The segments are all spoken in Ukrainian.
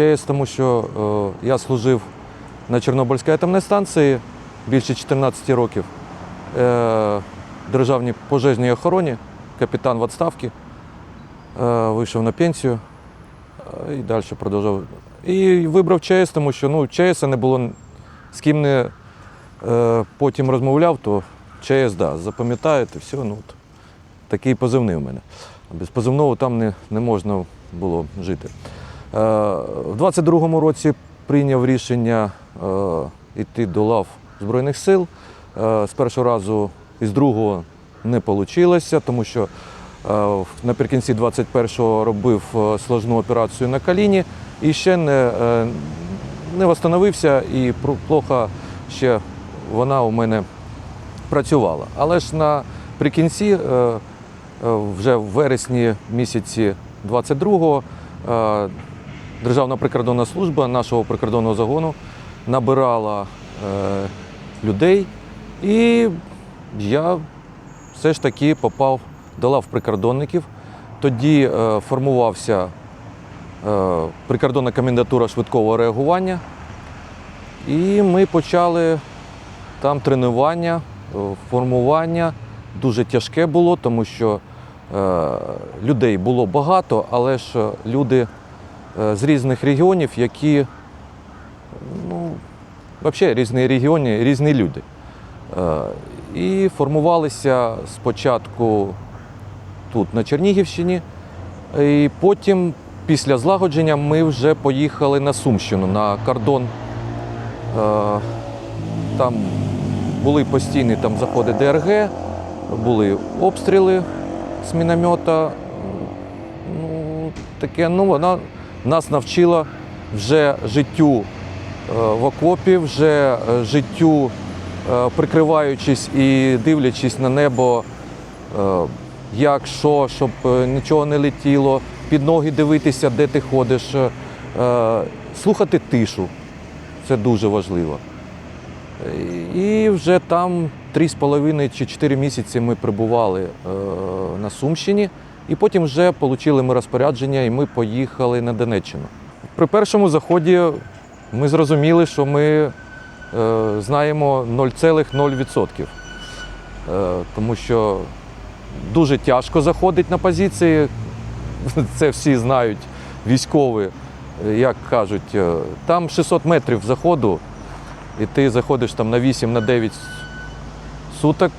ЧАЕС, тому що е, я служив на Чорнобильській атомній станції більше 14 років. Е, державній пожежній охороні, капітан в відставці. Е, вийшов на пенсію е, і далі продовжував. І вибрав ЧАЕС, тому що ну, ЧАЕС не було з ким не е, потім розмовляв, то ЧАЕС, да, запам'ятаєте, все, ну, от, такий позивний в мене. Без позивного там не, не можна було жити. Е, в 22-му році прийняв рішення е, йти до лав Збройних сил. Е, з першого разу і з другого не вийшло, тому що е, наприкінці 21-го робив е, сложну операцію на коліні і ще не, е, не восстановився, і плохо ще вона у мене працювала. Але ж наприкінці, е, е, вже в вересні місяці 22-го, е, Державна прикордонна служба нашого прикордонного загону набирала е, людей, і я все ж таки попав до лав прикордонників. Тоді е, формувався е, прикордонна комендатура швидкого реагування. І ми почали там тренування, е, формування. Дуже тяжке було, тому що е, людей було багато, але ж люди з різних регіонів, які ну, взагалі різні регіони, різні люди. Е, і формувалися спочатку тут, на Чернігівщині, і потім, після злагодження, ми вже поїхали на Сумщину, на кордон. Е, Там були постійні там заходи ДРГ, були обстріли з міномета. Ну, таке, ну, вона нас навчила вже життю е, в окопі, вже е, життю, е, прикриваючись і дивлячись на небо, як що, щоб нічого не летіло, під ноги дивитися, де ти ходиш, слухати тишу. Це дуже важливо. І вже там 3,5 чи 4 місяці ми перебували е, на Сумщині, і потім вже отримали ми розпорядження, і ми поїхали на Донеччину. При першому заході ми зрозуміли, що ми е, знаємо 0,0%. Е, тому що дуже тяжко заходить на позиції. Це всі знають військові, як кажуть, е, там 600 метрів заходу, і ти заходиш там на 8 на 9 суток,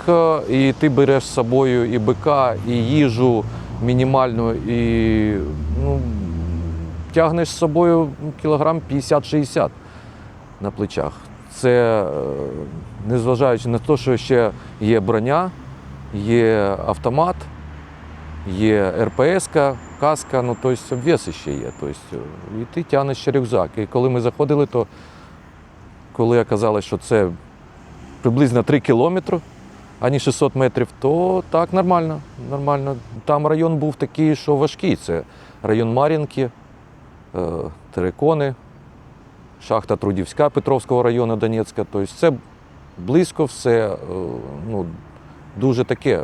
і ти береш з собою і бика, і їжу мінімальну, і ну, тягнеш з собою кілограм 50-60 на плечах. Це е, незважаючи на те, що ще є броня, є автомат, є РПС, каска, ну тобто обвес ще є. Тобто, і ти тягнеш ще рюкзак. І коли ми заходили, то коли оказалось, що це приблизно 3 кілометри, а не 600 метрів, то так нормально. нормально. Там район був такий, що важкий. Це район Мар'їнки, е, Терекони, шахта Трудівська Петровського району Донецька. Тобто це близько все, е, ну, дуже таке.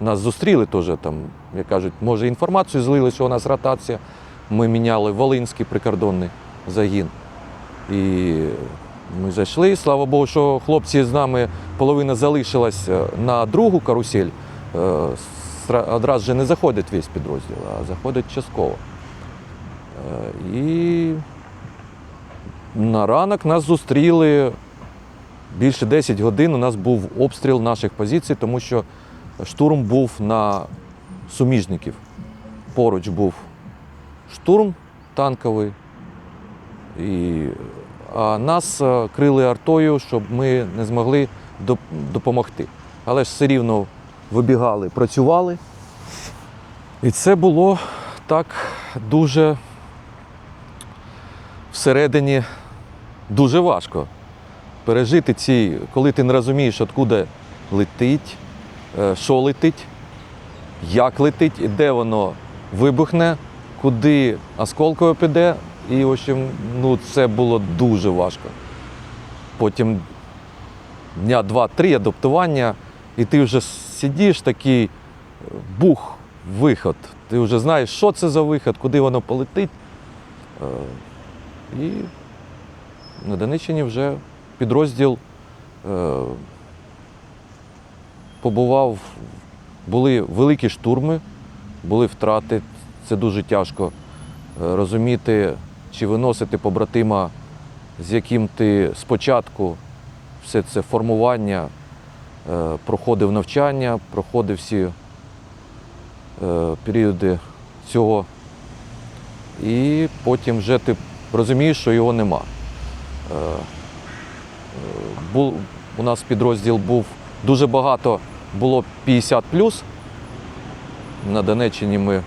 Нас зустріли теж там, як кажуть, може інформацію злили, що у нас ротація. Ми міняли Волинський прикордонний загін. І ми зайшли. Слава Богу, що хлопці з нами половина залишилась е, на другу карусель. Е, Одразу же не заходить весь підрозділ, а заходить частково. Е, І на ранок нас зустріли більше 10 годин. У нас був обстріл наших позицій, тому що штурм був на суміжників. Поруч був штурм танковий. І, нас е, крили артою, щоб ми не змогли допомогти. Але ж все рівно вибігали, працювали. І це було так дуже всередині дуже важко пережити ці, коли ти не розумієш, откуда летить, е, що летить, як летить, де воно вибухне, куди осколково піде. І, в общем, ну, це було дуже важко. Потім дня два-три адаптування, і ти вже сидиш такий бух, виход. Ти вже знаєш, що це за виход, куди воно полетить. Е, І на Донеччині вже підрозділ е, побував, були великі штурми, були втрати. Це дуже тяжко е, розуміти чи виносити побратима, з яким ти спочатку все це формування, е, проходив навчання, проходив всі е, періоди цього. І потім вже ти розумієш, що його нема. Е, у нас підрозділ був дуже багато, було 50 На Донеччині ми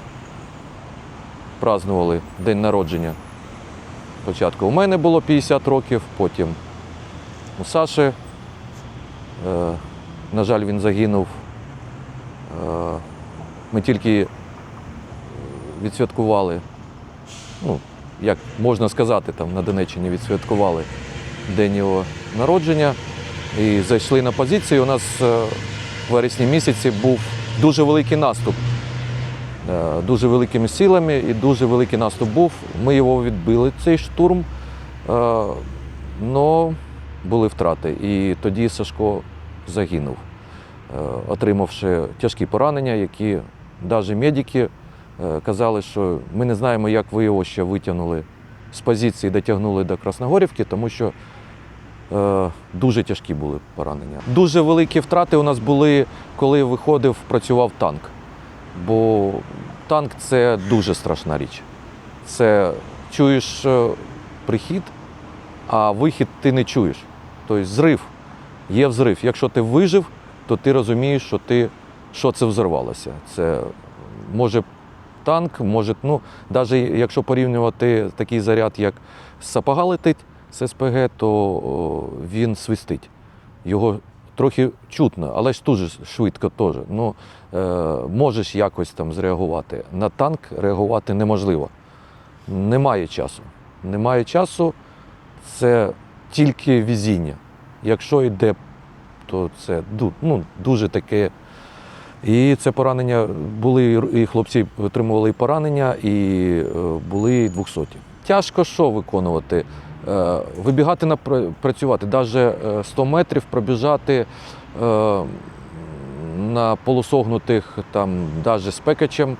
празднували день народження. Спочатку у мене було 50 років, потім у Саші. Е, на жаль, він загинув. Е, ми тільки відсвяткували, ну, як можна сказати, там на Донеччині відсвяткували день його народження і зайшли на позицію. У нас е, в вересні місяці був дуже великий наступ. Е, Дуже великими силами і дуже великий наступ був. Ми його відбили, цей штурм, але були втрати. І тоді Сашко загинув, е, отримавши тяжкі поранення, які навіть медики е, казали, що ми не знаємо, як ви його ще витягнули з позиції, дотягнули до Красногорівки, тому що дуже тяжкі були поранення. Дуже великі втрати у нас були, коли виходив, працював танк. Бо танк це дуже страшна річ. Це чуєш е, прихід, а вихід ти не чуєш. Тобто зрив, є взрив. Якщо ти вижив, то ти розумієш, що, ти, що це взорвалося. Це може танк, може, ну, навіть якщо порівнювати такий заряд, як сапога летить з СПГ, то він свистить. Його трохи чутно, але ж дуже швидко теж. Ну, е, можеш якось там зреагувати. На танк реагувати неможливо. Немає часу. Немає часу, це тільки везіння. Якщо йде, то це ну, дуже таке. І це поранення були, і хлопці отримували і поранення, і е, були і 200. Тяжко що виконувати? Е, Вибігати на працювати, навіть 100 метрів пробіжати е, на полусогнутих, там, навіть з пекачем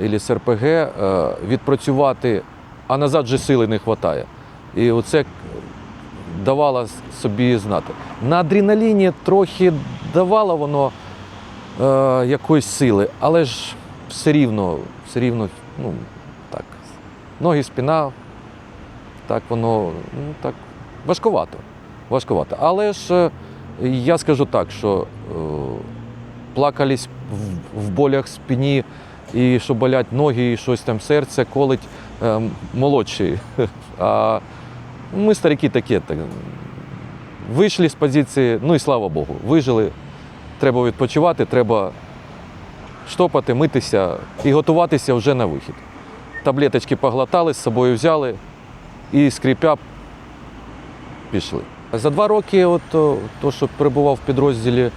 або з РПГ, е, відпрацювати, а назад же сили не вистачає. І оце давало собі знати. На адреналіні трохи давало воно е, якоїсь сили, але ж все рівно, все рівно, ну, так, ноги, спина, так воно ну, так, важкувато. важкувато. Але ж е, я скажу так, що е, плакались в, в болях спині, і що болять ноги, і щось там серце колить е, молодші. А ми старики такі. Так, вийшли з позиції, ну і слава Богу, вижили. Треба відпочивати, треба штопати, митися і готуватися вже на вихід. Таблеточки поглотали, з собою взяли і скріпя пішли. За два роки, от, то, що перебував в підрозділі,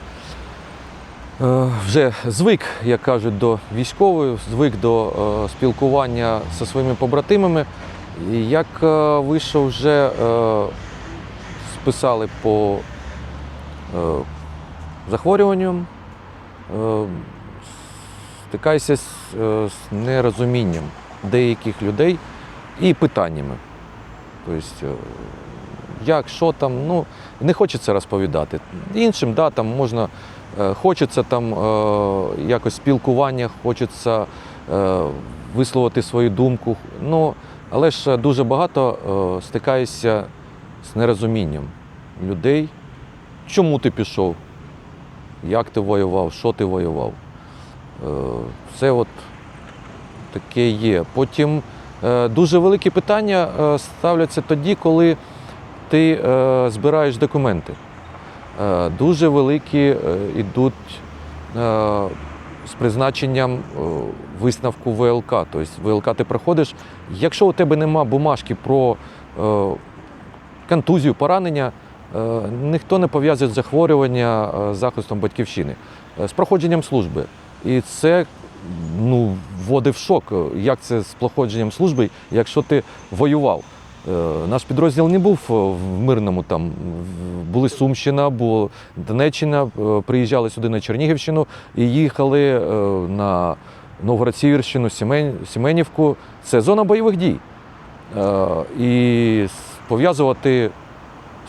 е, вже звик, як кажуть, до військової, звик до е, спілкування зі своїми побратимами. І як е, вийшов, вже списали по захворюванням, стикаюся е, з нерозумінням деяких людей і питаннями. Тобто, як, що там, ну, не хочеться розповідати. Іншим, да, там можна, е, хочеться там е, якось спілкування, хочеться висловити свою думку. Ну, але ж дуже багато стикаюся з нерозумінням людей, чому ти пішов, як ти воював, що ти воював. Е, Це от таке є. Потім дуже великі питання е, ставляться тоді, коли ти е, збираєш документи. Е, Дуже великі йдуть з призначенням е, висновку ВЛК. Тобто ВЛК ти проходиш. Якщо у тебе нема бумажки про е, контузію, поранення, е, ніхто не пов'язує захворювання е, з захистом батьківщини, е, з проходженням служби. І це ну, вводить в шок, як це з проходженням служби, якщо ти воював. Е, Наш підрозділ не був е, в мирному там. Були Сумщина, було Донеччина, е, приїжджали сюди на Чернігівщину і їхали на Новгород-Сіверщину, Сіменівку. Це зона бойових дій. І пов'язувати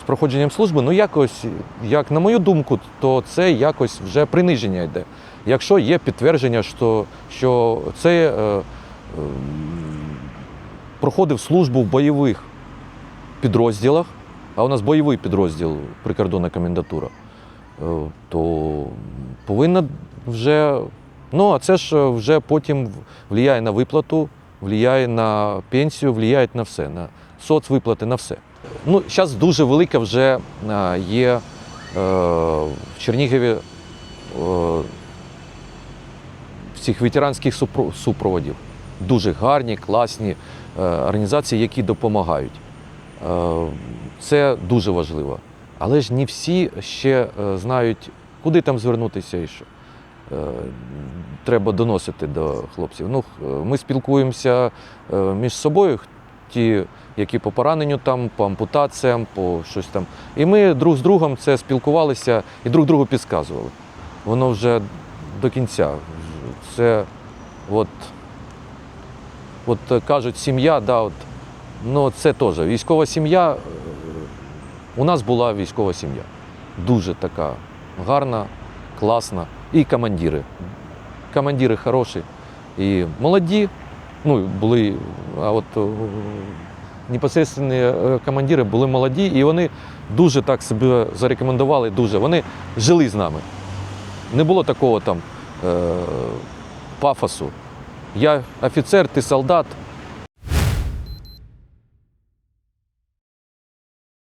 проходженням служби, ну якось, як на мою думку, то це якось вже приниження йде. Якщо є підтвердження, що, що це е, е, проходив службу в бойових підрозділах, а у нас бойовий підрозділ прикордонна комендатура, е, то повинна вже. Ну, а це ж вже потім впливає на виплату, впливає на пенсію, впливає на все, на соцвиплати, на все. Ну, зараз дуже велика вже е, є е, в Чернігові е, цих ветеранських супроводів. Дуже гарні, класні організації, які допомагають. Це дуже важливо. Але ж не всі ще знають, куди там звернутися і що. Треба доносити до хлопців. Ну, ми спілкуємося між собою, ті, які по пораненню, там, по ампутаціям, по щось там. І ми друг з другом це спілкувалися і друг другу підказували. Воно вже до кінця. Це от, от кажуть, сім'я, да, от, ну це теж. Військова сім'я. У нас була військова сім'я. Дуже така гарна, класна. І командири. Командири хороші. І молоді, ну, були, а от непосередні е, командири були молоді, і вони дуже так себе зарекомендували, дуже. Вони жили з нами. Не було такого там е, пафосу. Я офіцер, ти солдат,